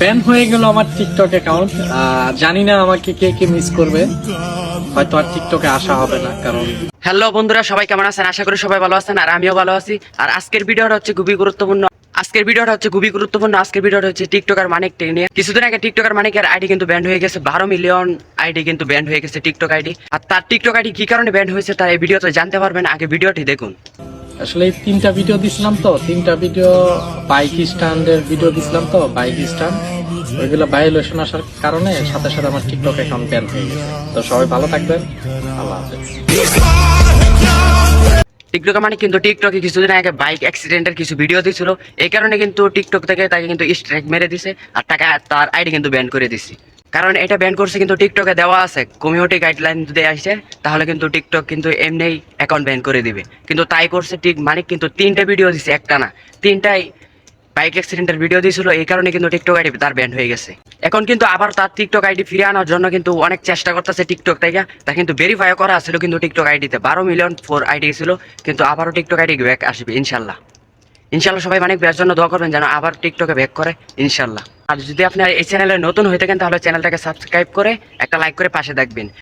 Ban হয়ে গেল আমার টিকটক অ্যাকাউন্ট জানি না আমাকে কে কে মিস করবে। হয়তো আর টিকটকে আসা হবে না, কারণ হ্যালো বন্ধুরা, সবাই কেমন আছেন? আশা করি সবাই ভালো আছেন, আর আমিও ভালো আছি। আর আজকের ভিডিওটা হচ্ছে খুবই গুরুত্বপূর্ণ। আজকের ভিডিওটা হচ্ছে খুবই গুরুত্বপূর্ণ। আজকের ভিডিওটা হচ্ছে টিকটকার মানিক নিয়ে। কিছুদিন আগে টিকটকার মানিকের আইডি কিন্তু ব্যান্ড হয়ে গেছে। বারো মিলিয়ন আইডি কিন্তু ব্যান্ড হয়ে গেছে টিকটক আইডি আর তার টিকটক আইডি কি কারণে ব্যান্ড হয়েছে তার এই ভিডিওতে জানতে পারবেন। আগে ভিডিওটি দেখুন। আসলে এই তিনটা ভিডিও দিছিলাম তো, তিনটা ভিডিও বাইক স্ট্যান্ডের ভিডিও দিছিলাম তো বাইক স্ট্যান্ড ওইগুলো ভাইলেশন আসার কারণে সাথে সাথে আমার টিকটক অ্যাকাউন্ট ব্যান হয়ে গেছে। তো সবাই ভালো থাকবেন, আল্লাহ হাফেজ। মানে কিন্তু টিকটকে কিছুদিন আগে বাইক অ্যাক্সিডেন্টের কিছু ভিডিও দিয়েছিল এই কারণে কিন্তু টিকটক থেকে তাকে কিন্তু স্ট্রাইক মেরে দিছে, আর টাকা তার আইডি কিন্তু ব্যান করে দিছে। কারণ এটা ব্যান করছে কিন্তু টিকটকে দেওয়া আছে। কমিউনিটি গাইডলাইন যদি আসে, তাহলে কিন্তু টিকটক কিন্তু এমনিই অ্যাকাউন্ট ব্যান করে দিবে। কিন্তু তাই করছে ঠিক মানে কিন্তু তিনটা ভিডিও দিছে, একটা না। তিনটাই বাইক অ্যাক্সিডেন্টের ভিডিও দিয়েছিল এই কারণে কিন্তু টিকটক আইডি তার ব্যান হয়ে গেছে। এখন কিন্তু আবার তার টিকটক আইডি ফিরে আনার জন্য কিন্তু অনেক চেষ্টা করতেছে টিকটক থেকে। তা কিন্তু ভেরিফাই করা ছিল কিন্তু টিকটক আইডিতে বারো মিলিয়ন ফোর আইডি ছিল, কিন্তু আবারও টিকটক আইডি ব্যাক আসবে, ইনশাল্লাহ। ইনশাল্লাহ সবাই অনেক বের জন্য দোয়া করবেন যেন আবার টিকটকে ব্যাক করে ইনশাল্লাহ আর যদি আপনি এই চ্যানেলে নতুন হয়ে থাকেন, তাহলে চ্যানেলটাকে সাবস্ক্রাইব করে একটা লাইক করে পাশে দেখবেন।